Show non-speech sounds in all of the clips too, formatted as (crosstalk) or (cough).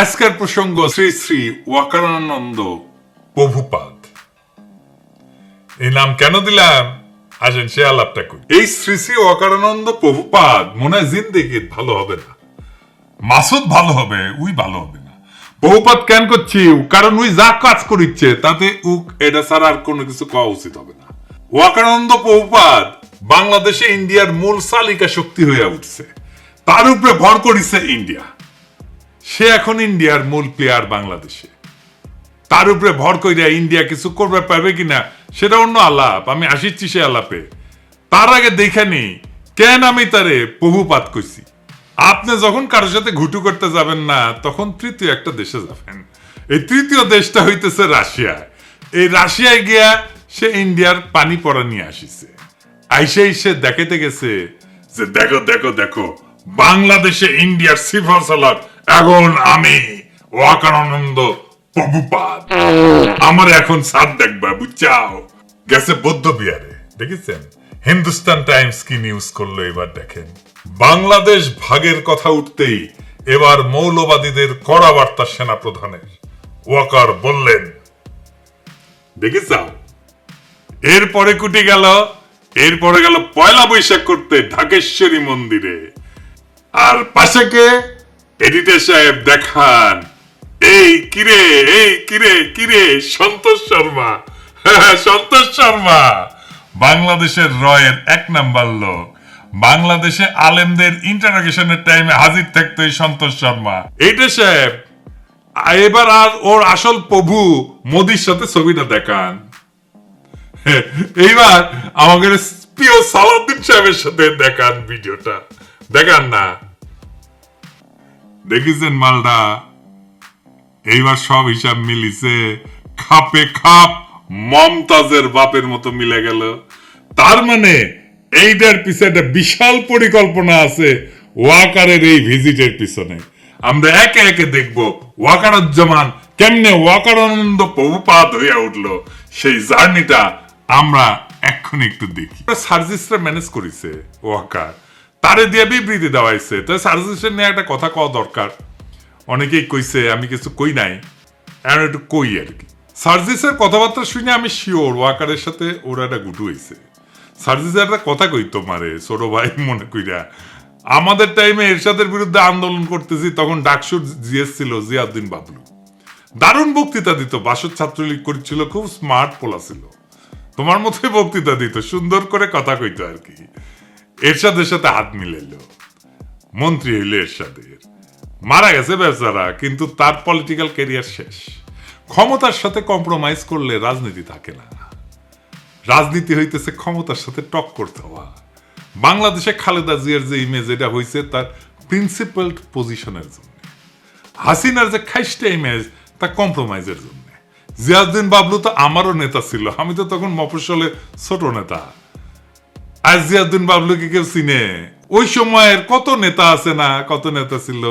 আজকের প্রসঙ্গ শ্রী শ্রী ওয়াকারানন্দ প্রভুপাদ। এই নাম কেন দিলাম? আসেন সে আলাপটা করি। এই শ্রী শ্রী ওয়াকারানন্দ প্রভুপাদ মনে হয় জিন্দিগি ভালো হবে না। মাসুদ ভালো হবে, উই ভালো হবে না। বহুপাত কেন করছি? কারণ উই যা কাজ করিচ্ছে, তাতে উক, এটা ছাড়া আর কোনো কিছু কওয়া উচিত হবে না। ওয়াকানন্দ বহুপাত বাংলাদেশে ইন্ডিয়ার মূল চালিকা শক্তি হয়ে উঠছে। তার উপরে ভর করিছে ইন্ডিয়া। সে এখন ইন্ডিয়ার মূল প্লেয়ার বাংলাদেশে। তার উপরে ভর কইরা ইন্ডিয়া কিছু করবে পারবে কিনা, সেটা অন্য আলাপ। আমি আসিচ্ছি সে আলাপে। তার আগে দেখে নি কেন আমি তারে বহুপাত কইছি? আপনি যখন কারোর সাথে ঘুটু করতে যাবেন না, তখন তৃতীয় একটা দেশে যাবেন। এই তৃতীয় দেশটা হইতেছে রাশিয়া। এই রাশিয়ায় গিয়া সে ইন্ডিয়ার পানি পড়া নিয়ে আসিছে। আইসে এসে দেখাতে গেছে যে, দেখো দেখো দেখো, বাংলাদেশে ইন্ডিয়ার সিফার সালাদ এখন আমি ওয়াকানন্দ প্রভুপাদ। আমার এখন সাত দেখবা বুঝছাও গেছে বৌদ্ধ বিহারে, দেখেছেন? হিন্দুস্তান টাইমস কি নিউজ করল এবার দেখেন। বাংলাদেশ ভাগের কথা উঠতেই এবার মৌলবাদীদের কড়া বার্তা সেনা প্রধানের ওয়াকার বললেন দেখেছাও এরপরে কুটি গেল, এরপরে গেল পয়লা বৈশাখ করতে ঢাকেশ্বরী মন্দিরে। আর পাশে কে এডিটর সাহেব দেখান। এই কিরে এই কিরে কিরে, সন্তোষ শর্মা। (laughs) সন্তোষ শর্মা, বাংলাদেশের রয়ের এক নাম্বার লোক। বাংলাদেশে আলেমদের ইন্টারোগেশনের টাইমে হাজির থাকতো এই সন্তোষ শর্মা। এইটা সাহেব, এবার আর ওর আসল প্রভু মোদির সাথে ছবিটা দেখান। (laughs) এইবার আমাদের প্রিয় সালাউদ্দিন সাহেবের সাথে দেখান ভিডিওটা। দেখান না। দেখিছেন মালটা এইবার সব হিসাব মিলিছে, খাপে খাপ মমতাজের বাপের মতো মিলে গেল। তার মানে এইটার পিছনে একটা বিশাল পরিকল্পনা আছে ওয়াকারের এই ভিজিটের পিছনে। আমরা একে একে দেখব ওয়াকারুজ্জামান কেমনে ওয়াকারানন্দ প্রভুপাত হইয়া উঠল। সেই জার্নিটা আমরা এক্ষুনি একটু দেখি। সার্জিসরা ম্যানেজ করেছে ওয়াকার। তারে দিয়ে বিবৃতি দেওয়াইছে তো সার্জিসের নিয়ে একটা কথা কওয়া দরকার। অনেকেই কইছে, আমি কিছু কই নাই। এখন একটু কই আর কি। সার্জিসের কথাবার্তা শুনে আমি শিওর ওয়াকারের সাথে ওরা একটা গুটু হয়েছে। সার্জিস একটা কথা কই তোমারে, ছোট ভাই, মনে কইরা। আমাদের টাইমে এরশাদের বিরুদ্ধে আন্দোলন করতেছি, তখন ডাকসুর জিএস ছিল, জিয়াউদ্দিন বাবলু। দারুণ বক্তৃতা দিত, বাসর ছাত্রলীগ করছিল, খুব স্মার্ট পোলা ছিল। তোমার মতোই বক্তৃতা দিত, সুন্দর করে কথা কইতো আর কি। এরশাদের সাথে হাত মিলাইল। মন্ত্রী হইল এরশাদের। মারা গেছে বেচারা, কিন্তু তার পলিটিক্যাল ক্যারিয়ার শেষ। ক্ষমতার সাথে কম্প্রোমাইজ করলে রাজনীতি থাকে না। রাজনীতি হইতেছে ক্ষমতার সাথে টক করতে হওয়া। বাংলাদেশে খালেদা জিয়ার যে ইমেজ এটা হয়েছে তার প্রিন্সিপাল পজিশনের জন্য। হাসিনার যে খাইস্টা ইমেজ তা কম্প্রোমাইজের জন্য। জিয়াউদ্দিন বাবলু তো আমারও নেতা ছিল, আমি তো তখন মফস্বলে ছোট নেতা। আর জিয়াউদ্দিন বাবলুকে কেউ চিনে? ওই সময়ের কত নেতা আছে না, কত নেতা ছিল?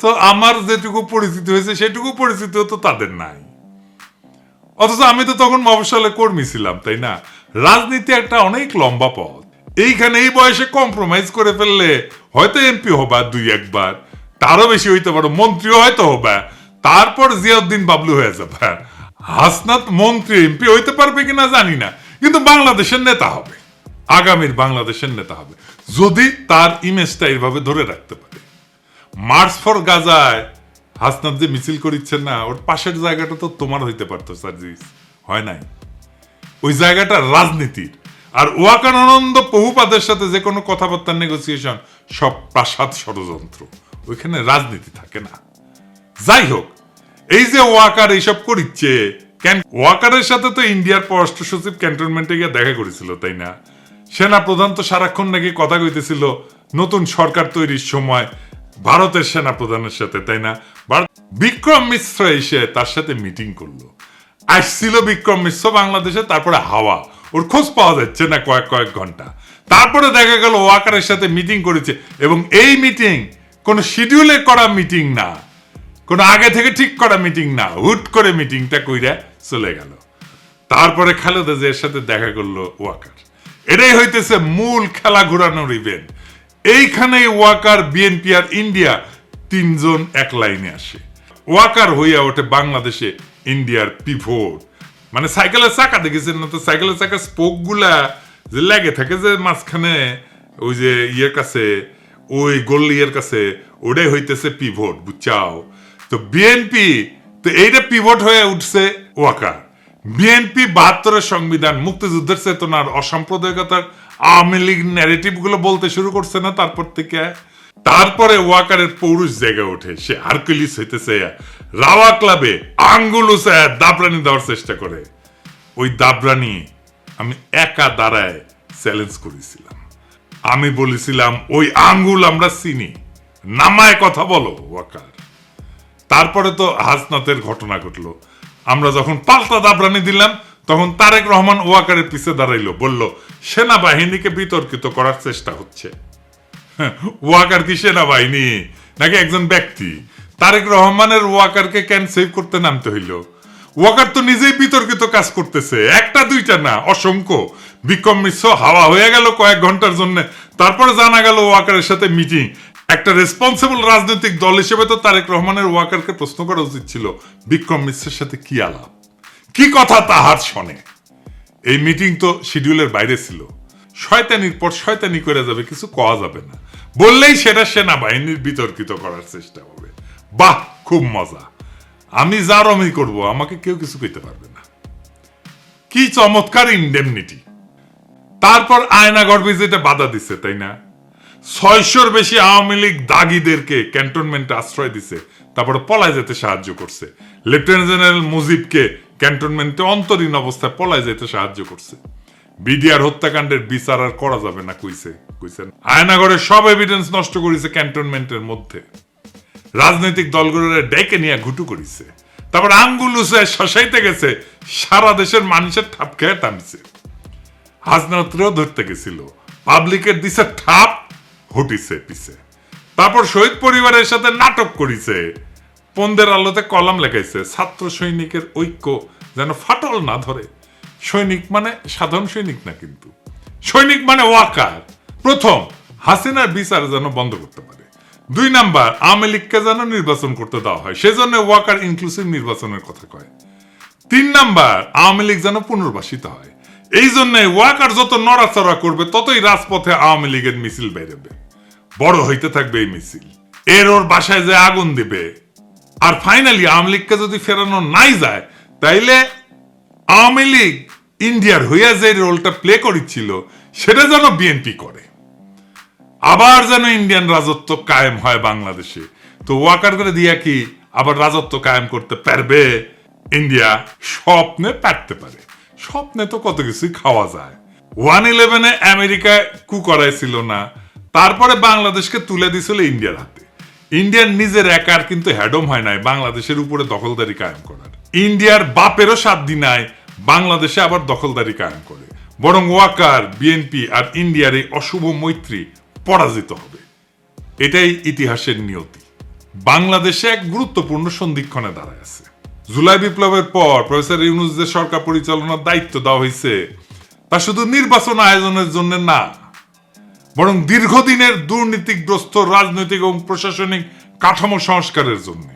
তো আমার যেটুকু পরিচিতি হয়েছে, সেটুকু পরিচিতিও তো তাদের নাই। অথচ আমি তো তখন মফস্বলে কর্মী ছিলাম, তাই না? রাজনীতি একটা অনেক লম্বা পথ। এইখানে এই বয়সে কম্প্রোমাইজ করে ফেললে হয়তো এমপি হবা দুই একবার, তারও বেশি হইতে পারো, মন্ত্রীও হয়তো হবা, তারপর জিয়াউদ্দিন বাবলু হয়ে যাবে। হাসনাত মন্ত্রী এমপি হইতে পারবে কিনা জানি না, কিন্তু বাংলাদেশের নেতা হবে। আগামীর বাংলাদেশের নেতা হবে। যদি তার ইমেজটা এইভাবে ধরে রাখতে পারে। মার্চ ফর গাজায় হাসনাত যে মিছিল করিচ্ছেন না, ওর পাশের জায়গাটা তো তোমার হইতে পারতো, সার্জিস। হয় নাই। ওই জায়গাটা রাজনীতির। আর ওয়াকানন্দ বহুপাদের সাথে যে কোনো কথাবার্তার নেগোসিয়েশন সব প্রাসাদ ষড়যন্ত্র। ওইখানে রাজনীতি থাকে না। যাই হোক, এই যে ওয়াকার এইসব করিচ্ছে ওয়াকারের সাথে তো ইন্ডিয়ার পররাষ্ট্র সচিব ক্যান্টনমেন্টে গিয়ে দেখা করেছিল, তাই না? সেনা প্রধান তো সারাক্ষণ নাকি কথা কইতেছিল, নতুন সরকার তৈরির সময় ভারতের সেনা প্রধানের সাথে, তাই না? বিক্রম মিশ্র এসে তার সাথে মিটিং করল। আসছিল বিক্রম মিশ্র বাংলাদেশে, তারপরে হাওয়া। ওর খোঁজ পাওয়া যাচ্ছে না কয়েক কয়েক ঘণ্টা। তারপরে দেখা গেল ওয়াকারের সাথে মিটিং করেছে এবং এই মিটিং কোনো শিডিউলে করা মিটিং না। কোনো আগে থেকে ঠিক করা মিটিং না। হুট করে মিটিংটা কইরা চলে গেল। তারপরে খালেদা জিয়ার সাথে দেখা করল ওয়াকার এটাই হইতেছে মূল খেলা ঘোরানোর ইভেন্ট এইখানে ওয়াকার বিএনপি আর ইন্ডিয়া তিনজন এক লাইনে আসে। ওয়াকার হইয়া ওঠে বাংলাদেশে ইন্ডিয়ার পিভোট মানে সাইকেলের চাকা, দেখেছেন না তো? সাইকেলের চাকা স্পোকগুলা যে লেগে থাকে যে মাঝখানে ওই যে ইয়ের কাছে, ওই গোল ইয়ের কাছে, ওটাই হইতেছে পিভোট বুঝছাও? তো বিএনপি তো এইটা পিভট হয়ে উঠছে ওয়াকার। বিএনপি বাহাত্তরের সংবিধান, মুক্তিযুদ্ধের চেতনার অসাম্প্রদায়িকতার আওয়ামী লীগ ন্যারেটিভগুলো বলতে শুরু করছে না, তারপর থেকে তারপরে ওয়াকারের পৌরুষ জেগে ওঠে। সে হারকুলিস হইতেছে রাওয়া ক্লাবে আঙ্গুল দাবরানি দেওয়ার চেষ্টা করে। ওই দাবরানি আমি একা দাঁড়ায় চ্যালেঞ্জ করেছিলাম। আমি বলেছিলাম, ওই আঙ্গুল আমরা চিনি। নামায় কথা বলো, ওয়াকার। তারপরে তো হাসনাতের ঘটনা ঘটলো। আমরা যখন পাল্টা দাবরানি দিলাম তখন তারেক রহমান ওয়াকারের পিছে দাঁড়াইলো বলল সেনাবাহিনীকে বিতর্কিত করার চেষ্টা হচ্ছে। হ্যাঁ, ওয়াকার কি সেনাবাহিনী? নাকি একজন ব্যক্তি? তারেক রহমানের ওয়াকারকে ক্যান সেভ করতে নামতে হইল? ওয়াকার তো নিজেই বিতর্কিত কাজ করতেছে একটা দুইটা না অসংখ্য। বিক্রম মিশ্র হাওয়া হয়ে গেল কয়েক ঘণ্টার জন্য তারপরে জানা গেল ওয়াকারের সাথে মিটিং একটা রেসপন্সিবল রাজনৈতিক দল হিসেবে তো তারেক রহমানের ওয়াকারকে প্রশ্ন করা উচিত ছিল, বিক্রম মিশ্রের সাথে কি আলাপ? কি কথা তাহার শোনে? এই মিটিং তো শিডিউলের বাইরে ছিল। শয়তানির পর শয়তানি করে যাবে, কিছু কওয়া যাবে না। বললেই সেটা সেনাবাহিনীর বিতর্কিত করার চেষ্টা হবে। বাহ, খুব মজা। আমি যার অমি করব, আমাকে কেউ কিছু কইতে পারবে না। কি চমৎকার ইন্ডেমনিটি তারপর আয়নাগর ভিজিটে বাধা দিছে, তাই না? ছয়শোর বেশি আওয়ামী লীগ দাগিদেরকে ক্যান্টনমেন্টে আশ্রয় দিছে, তারপরে পলায় যেতে সাহায্য করছে। লেফটেন্যান্ট জেনারেল মুজিবকে ক্যান্টনমেন্টে অন্তরীণ অবস্থায় পলায় যেতে সাহায্য করছে। বিডিআর হত্যাকাণ্ডের বিচার আর করা যাবে না, কইছে কইছেন আয়নাগরের সব এভিডেন্স নষ্ট করেছে ক্যান্টনমেন্টের মধ্যে। রাজনৈতিক দলগুলোর ডেকে নিয়ে ঘুটু করিছে। তারপর আঙ্গুল উসায় শশাইতে গেছে, সারা দেশের মানুষের ঠাপ খেয়ে টানছে। হাজনাত্রেও ধরতে গেছিল। পাবলিকের দিছে ঠাপ হটিছে পিছে। তারপর শহীদ পরিবারের সাথে নাটক করিছে। পন্দের আলোতে কলাম লেখাইছে, ছাত্র সৈনিকের ঐক্য যেন ফাটল না ধরে। সৈনিক মানে সাধারণ সৈনিক না কিন্তু। সৈনিক মানে ওয়াকার। প্রথম, হাসিনার বিচার যেন বন্ধ করতে পারে। দুই নাম্বার, আওয়ামী লীগকে যেন নির্বাচন করতে দেওয়া হয়, সেজন্য ওয়াকার ইনক্লুসিভ নির্বাচনের কথা কয়। তিন নাম্বার, আওয়ামী লীগ যেন পুনর্বাসিত হয়। এই জন্য ওয়াকার যত নড়াচড়া করবে, ততই রাজপথে আওয়ামী লীগের মিছিল বেরোবে বড় হইতে থাকবে এই মিছিল। এর ওর বাসায় যে আগুন দিবে। আর ফাইনালি আওয়ামী লীগকে যদি ফেরানো নাই যায়, তাইলে আওয়ামী লীগ ইন্ডিয়ার হইয়া যে রোলটা প্লে করেছিল, সেটা যেন বিএনপি করে। আবার যেন ইন্ডিয়ান রাজত্ব কায়েম হয় বাংলাদেশে। তো ওয়াকার করে দিয়া কি আবার রাজত্ব কায়েম করতে পারবে? ইন্ডিয়া স্বপ্নে পারতে পারে। স্বপ্নে তো কত কিছুই খাওয়া যায়। ওয়ান ইলেভেনে আমেরিকায় কু করাইছিল না। তারপরে বাংলাদেশকে তুলে দিছিল ইন্ডিয়ার হাতে। ইন্ডিয়ার নিজের একার কিন্তু হ্যাডম হয় নাই, বাংলাদেশের উপরে দখলদারি কায়েম করার। ইন্ডিয়ার বাপেরও সাধ্য নাই, বাংলাদেশে আবার দখলদারি কায়েম করে। বরং ওয়াকার বিএনপি আর ইন্ডিয়ার এই অশুভ মৈত্রী পরাজিত হবে। এটাই ইতিহাসের নিয়তি। বাংলাদেশে এক গুরুত্বপূর্ণ সন্ধিক্ষণে দাঁড়ায় আছে। জুলাই বিপ্লবের পর প্রফেসর ইউনুসদের সরকার পরিচালনার দায়িত্ব দেওয়া হয়েছে, তা শুধু নির্বাচন আয়োজনের জন্য না বরং দীর্ঘদিনের দুর্নীতিগ্রস্ত রাজনৈতিক এবং প্রশাসনিক কাঠামো সংস্কারের জন্য।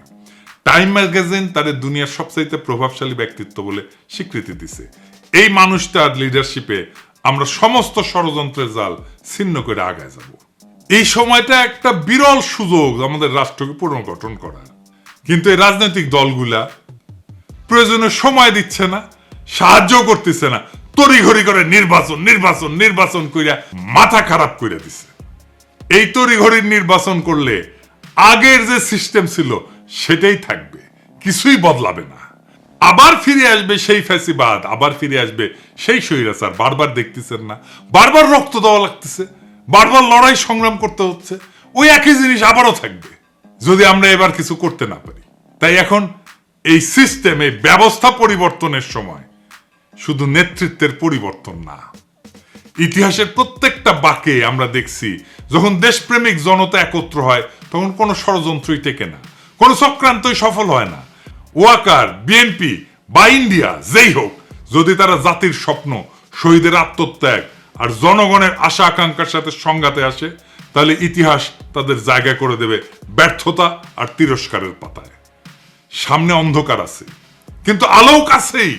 টাইম ম্যাগাজিন তাদের দুনিয়ার সবচাইতে প্রভাবশালী ব্যক্তিত্ব বলে স্বীকৃতি দিছে। এই মানুষটার লিডারশিপে আমরা সমস্ত ষড়যন্ত্রের জাল ছিন্ন করে আগায় যাব। এই সময়টা একটা বিরল সুযোগ আমাদের রাষ্ট্রকে পুনর্গঠন করার। কিন্তু এই রাজনৈতিক দলগুলা প্রয়োজনে সময় দিচ্ছে না সাহায্য করতেছে না। তড়িঘড়ি করে নির্বাচন নির্বাচন নির্বাচন কইরা মাথা খারাপ করে দিছে। এই তড়িঘড়ির নির্বাচন করলে আগের যে সিস্টেম ছিল সেটাই থাকবে, কিছুই বদলাবে না। আবার ফিরে আসবে সেই ফ্যাসিবাদ, আবার ফিরে আসবে সেই স্বৈরাচার, বারবার দেখতেছেন না। বারবার রক্ত দেওয়া লাগতেছে, বারবার লড়াই সংগ্রাম করতে হচ্ছে, ওই একই জিনিস আবারও থাকবে, যদি আমরা এবার কিছু করতে না পারি। তাই এখন এই সিস্টেম ব্যবস্থা পরিবর্তনের সময় শুধু নেতৃত্বের পরিবর্তন না। ইতিহাসের প্রত্যেকটা বাকে আমরা দেখছি, যখন দেশপ্রেমিক জনতা একত্র হয়, তখন কোনো ষড়যন্ত্রই টেকে না, কোনো চক্রান্তই সফল হয় না। ওয়াকার, বিএনপি বা ইন্ডিয়া, যেই হোক, যদি তারা জাতির স্বপ্ন, শহীদের আত্মত্যাগ আর জনগণের আশা আকাঙ্ক্ষার সাথে সংঘাতে আসে, তাহলে ইতিহাস তাদের জায়গা করে দেবে ব্যর্থতা আর তিরস্কারের পাতায়। সামনে অন্ধকার আছে, কিন্তু আলোক কাছেই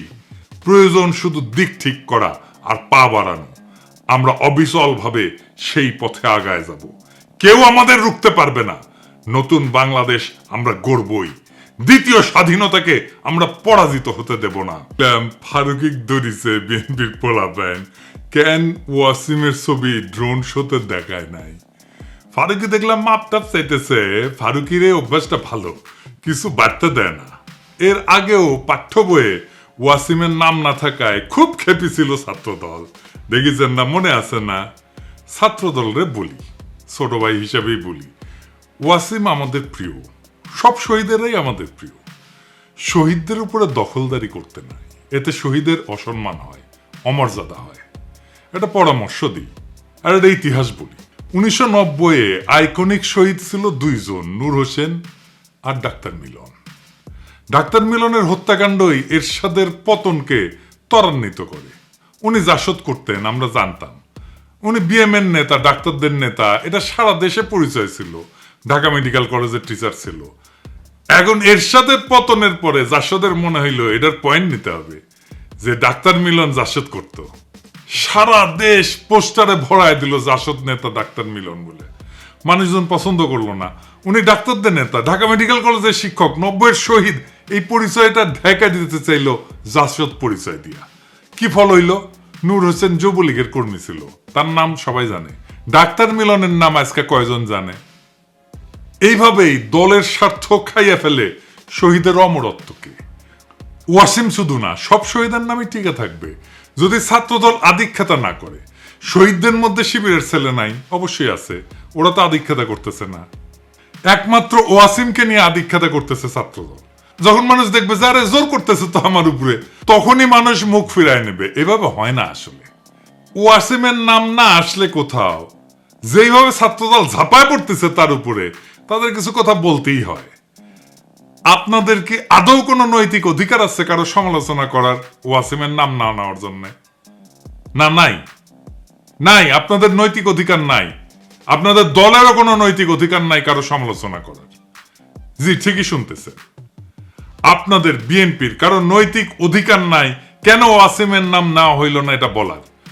প্রয়োজন শুধু দিক ঠিক করা আর পা বাড়ানো। আমরা অবিচল ভাবে সেই পথে আগায় যাব। কেউ আমাদের রুখতে পারবে না। নতুন বাংলাদেশ আমরা গড়বই। দ্বিতীয় স্বাধীনতাকে আমরা পরাজিত হতে দেব না। ফারুকিক দরিছে বিএনপির পোলাবেন কেন ওয়াসিমের ছবি ড্রোন শোতে দেখায় নাই? ফারুকি দেখলাম মাপটাপ চাইতেছে ফারুকির এই অভ্যাসটা ভালো। কিছু বাড়তে দেয় না। এর আগেও পাঠ্য বইয়ে ওয়াসিমের নাম না থাকায় খুব খেপি ছিল ছাত্রদল। দেখেছেন না, মনে আছে না? ছাত্রদলরে বলি, ছোট ভাই হিসাবেই বলি। ওয়াসিম আমাদের প্রিয়, সব শহীদেরাই আমাদের প্রিয়। শহীদদের উপরে দখলদারি করতে নাই, এতে শহীদের অসম্মান হয়, অমর্যাদা হয়। এটা পরামর্শ দিই, আর এটা ইতিহাস বলি। উনিশশো নব্বইয়ে আইকনিক শহীদ ছিল দুইজন, নূর হোসেন আর ডাক্তার মিলন। ডাক্তার মিলনের হত্যাকাণ্ডই এরশাদের পতনকে ত্বরান্বিত করে। উনি জাসদ করতেন, আমরা জানতাম। উনি বিএমএর নেতা, ডাক্তারদের নেতা, এটা সারা দেশে পরিচয় ছিল। ঢাকা মেডিকেল কলেজের টিচার ছিল। এখন এরশাদের পতনের পরে জাসদের মনে হইল, এটার পয়েন্ট নিতে হবে। যে ডাক্তার মিলন জাসদ করত। সারা দেশ পোস্টারে ভরায় দিল জাসদ নেতা, ডাক্তার মিলন বলে। মানুষজন পছন্দ করল না। উনি ডাক্তারদের নেতা, ঢাকা মেডিকেল কলেজের শিক্ষক, নব্বইয়ের শহীদ এই পরিচয়টা ঢেকা দিতে চাইলো জাসদ পরিচয় দিয়া। কি ফল হইল? নূর হোসেন যুবলীগের কর্মী ছিল। তার নাম সবাই জানে। ডাক্তার মিলনের নাম আজকে কয়জন জানে? এইভাবেই দলের স্বার্থ খাইয়া ফেলে শহীদের অমরত্বকে। ওয়াসিম শুধু না, সব শহীদের নামই টিকে থাকবে। যদি ছাত্রদল আদিক্ষেতা না করে, শহীদদের মধ্যে শিবিরের ছেলে নাই, অবশ্যই আছে। ওরা তো আদিক্ষেতা করতেছে না। একমাত্র ওয়াসিমকে নিয়ে আদিক্ষেতা করতেছে ছাত্রদল। যখন মানুষ দেখবে যে, আরে, জোর করতেছে তো আমার উপরে, তখনই মানুষ মুখ ফিরায় নেবে। এভাবে হয় না আসলে। ওয়াসিমের নাম না আসলে কোথাও, যেইভাবে ছাত্রদল ঝাঁপায় পড়তেছে তার উপরে, তাদের কিছু কথা বলতেই হয়। আপনাদের কি আদৌ কোনো নৈতিক অধিকার আছে কারও সমালোচনা করার ওয়াসিমের নাম না নেওয়ার জন্য? না, নাই। নাই, আপনাদের নৈতিক অধিকার নাই। আপনাদের দলেরও কোনো নৈতিক অধিকার নাই কারও সমালোচনা করার। জি, ঠিকই শুনতেছে আপনাদের বিএনপির কারণ নৈতিক অধিকার নাই। কেন ওয়াসিমের নাম না হইল না এটা বলার?